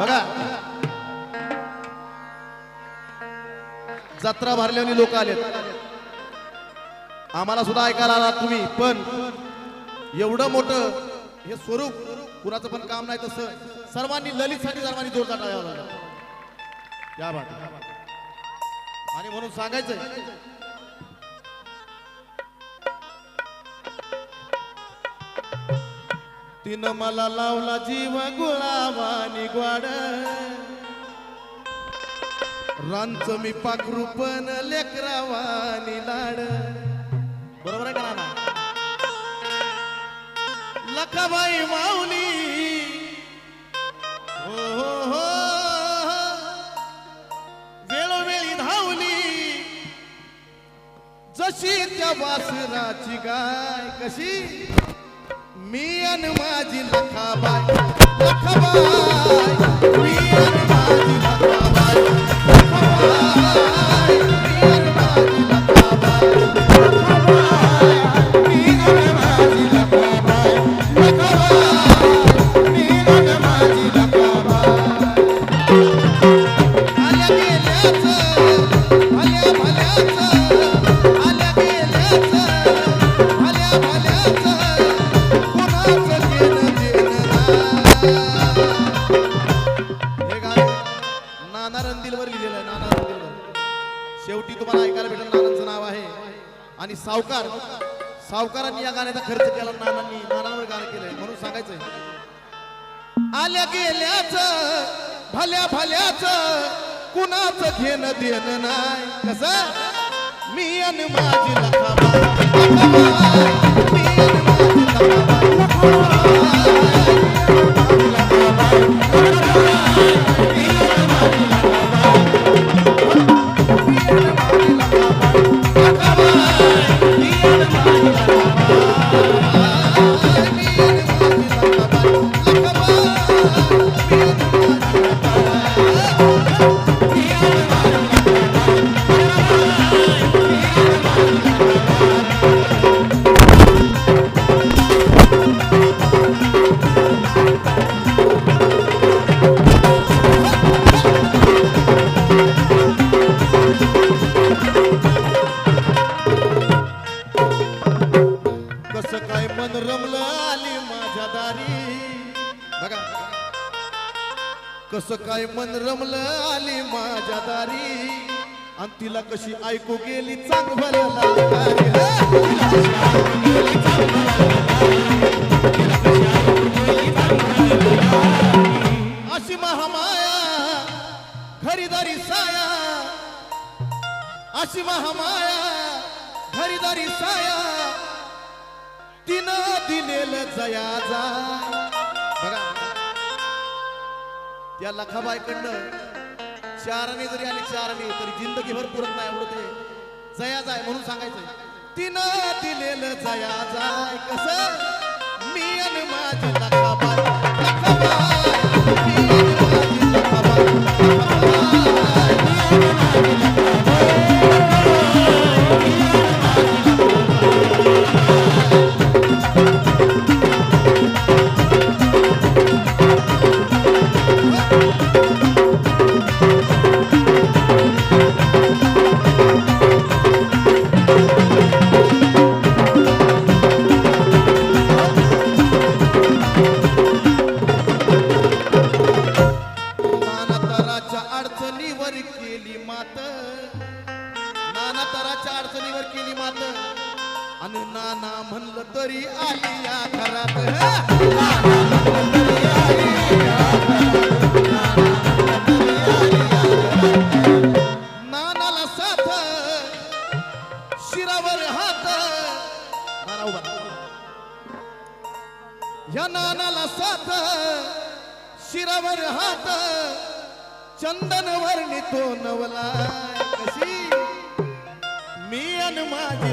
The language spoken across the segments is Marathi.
बघा जत्रा भरल्याने लोक आलेत. आम्हाला सुद्धा ऐकायला आला तुम्ही पण एवढं मोठं हे स्वरूप कुणाचं पण काम नाही तसं. सर्वांनी ललितसाठी सर्वांनी जोरदार या बात आणि म्हणून सांगायचं तिनं मला लावला जीव गुलाबानी ग्वाड. रांच मी पाखरू पण लेकरावानी लाड. बरोबर आहे का ना लखाबाई माऊली. हो हो हो. वेळोवेळी धावली. जशी त्या वासराची गाय कशी? मी अन माझी लखाबाई लखाबाई शेवटी तुम्हाला ऐकायला भेटेल नानांचं नाव आहे. आणि सावकार सावकारांनी या गाण्याचा खर्च केला नानांनी नानावर गाणं केलंय म्हणून सांगायचंय. आल्या गेल्याच भल्या भल्याच कुणाच घेणं देणं नाही. कस? मी अन माझी लखाबाई मी अन माझी लखाबाई, कसं काय मन रमलं आली माझ्या दारी. आणि तिला कशी ऐकू गेली चांग अशी महामाया खरीदारी साया. अशी महामाया खरीदारी साया. तिनं दिलेलं जया जा. त्या लखाबाईकडनं चाराने जरी आली चाराने तरी जिंदगीभर पुरत नाही एवढं ते. जया जाय म्हणून सांगायचंय. तिनं दिलेलं जया जाय कस? मी आणि माझ्या लखाबाई लखाबाई मी आणि माझी लखाबाई लखाबाई, लखाबाई. म्हणलं आली या घरात. नानाला साथ शिरावर हात. या नानाला साथ शिरावर हात. चंदन वर्णी तो नवला. कशी? अन माझी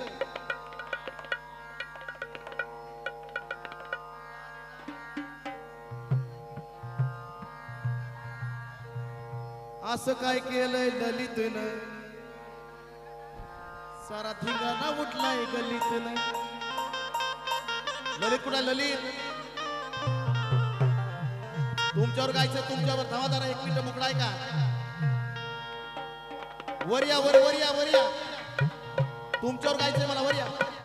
असं काय केलंय ललितनं सारा धिंगाणा उठलाय गल्लीतनं ललित कुठला ललित? तुमच्यावर गायचं तुमच्यावर धावा जरा एक मिनिट मोकळा का? वर या वर वर या वर या तुमच्यावर गायचंय मला वर या